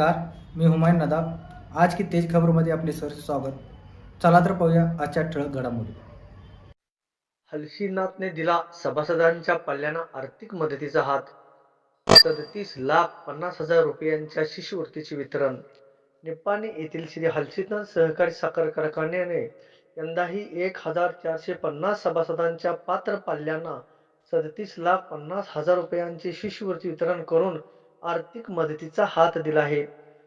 नमस्कार मी हुमायून नदाब. आज की तेज खबरमध्ये आपले सर स्वागत. चला तर पाहूया आजच्या ठळक घडामोडी. हलसीनाथने दिला सभासदांच्या पाल्यांना आर्थिक मदतीचा हात. सदतीस लाख पन्नास हजार रुपयांच्या शिष्यवृत्तीचे वितरण. निप्पाणी येथील श्री हलसीनाथ सहकारी साखर कारखान्याने यंदाही एक हजार चारशे पन्नास सभासदांच्या पात्र पाल्यांना सदतीस लाख पन्नास हजार रुपयांचे शिष्यवृत्ती वितरण करून आर्थिक मदतीचा हात दिला आहे.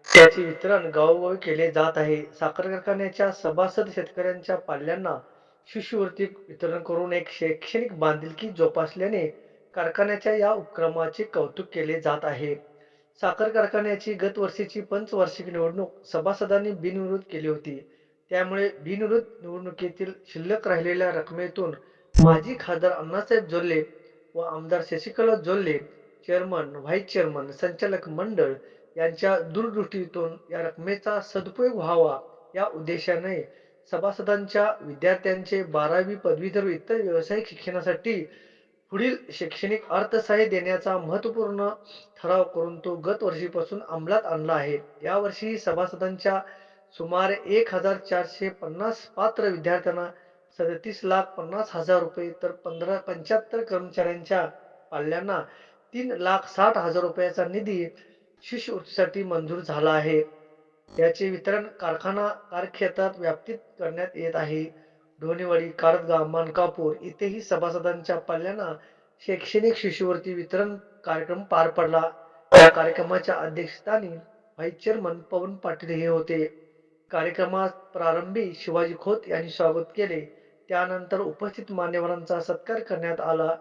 त्याचे वितरण गावोगावी केले जात आहे. साखर कारखान्याच्या सभासद शेतकऱ्यांच्या पाल्यांना शिष्यवृत्ती वितरण करून एक शैक्षणिक बांधिलकी जोपासल्याने कारखान्याच्या या उपक्रमाचे कौतुक केले जात आहे. साखर कारखान्याची गत वर्षीची पंचवार्षिक निवडणूक सभासदांनी बिनविरोध केली होती. त्यामुळे बिनविरोध निवडणुकीतील शिल्लक राहिलेल्या रकमेतून माजी खासदार अण्णासाहेब जोल्ले व आमदार Shashikala Jolle chairman vice chairman संचालक मंडळ यांच्या दूरदृष्टीतून या रकमेचा सदुपयोग व्हावा या उद्देशाने सभासदांच्या विद्यार्थ्यांचे बारावी पदवीधर इतर व्यावसायिक शिक्षणासाठी पुढील शैक्षणिक अर्थसहाय्य देण्याचा महत्त्वपूर्ण ठराव करून तो गत वर्षीपासून अंमलात आणला आहे. यावर्षी सभासदांच्या सुमारे एक हजार चारशे पन्नास पात्र विद्यार्थ्यांना सदतीस लाख पन्नास हजार रुपये तर पंधरा पंच्याहत्तर कर्मचाऱ्यांच्या पाल्यांना तीन लाख साठ हजार रुपयाचा निधी शिष्यवृत्तीसाठी मंजूर झाला आहे. याचे वितरण कारखाना कार्यक्षेत्रात व्याप्तीत करण्यात येत आहे. ढोणेवाडी कारदगाव मानकापूर इथेही सभासदांच्या पाल्यांना शैक्षणिक शिष्यवृत्ती वितरण कार्यक्रम पार पडला. या कार्यक्रमाच्या अध्यक्षस्थानी व्हाईस चेअरमन पवन पाटील हे होते. कार्यक्रमात प्रारंभी शिवाजी खोत यांनी स्वागत केले. त्यानंतर उपस्थित मान्यवरांचा सत्कार करण्यात आला.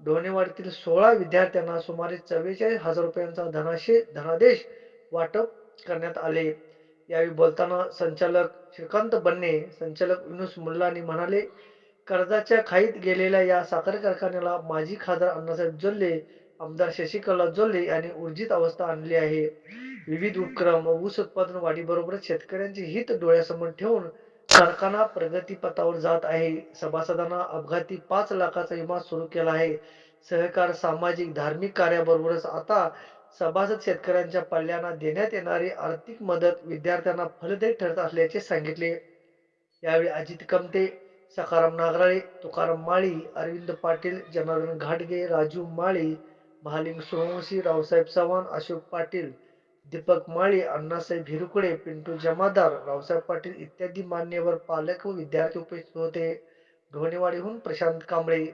ढोणेवाडीतील सोळा विद्यार्थ्यांना सुमारे चव्वेचाळीस हजार रुपयांचा धनाशे धनादेश वाटप करण्यात आले. यावेळी बोलताना संचालक श्रीकांत बन्ने संचालक विनुस मुल्लानी म्हणाले कर्जाच्या खाईत गेलेल्या या साखर कारखान्याला माजी खासदार अण्णासाहेब जोल्ले आमदार शशिकला जोल्ले यांनी ऊर्जित अवस्था आणली आहे. विविध उपक्रम ऊस उत्पादन वाढीबरोबरच शेतकऱ्यांचे हित डोळ्यासमोर ठेवून कारखाना प्रगतीपथावर जात आहे. सभासदांना अपघाती पाच लाखाचा विमा सुरू केला आहे. सहकार सामाजिक धार्मिक कार्याबरोबरच आता सभासद शेतकऱ्यांच्या पाल्यांना देण्यात येणारी आर्थिक मदत विद्यार्थ्यांना फलदायी ठरत असल्याचे सांगितले. यावेळी अजित कमते सखाराम नागराळे तुकाराम माळी अरविंद पाटील जनार्दन घाटगे राजू माळी महालिंग सोमवंशी रावसाहेब चव्हाण अशोक पाटील दीपक माळी अण्णासाहेब भिरुकडे पिंटू जमादार रावसाहेब पाटील इत्यादी मान्यवर पालक व विद्यार्थी उपस्थित होते. ढोणेवाडीहून प्रशांत कांबळे.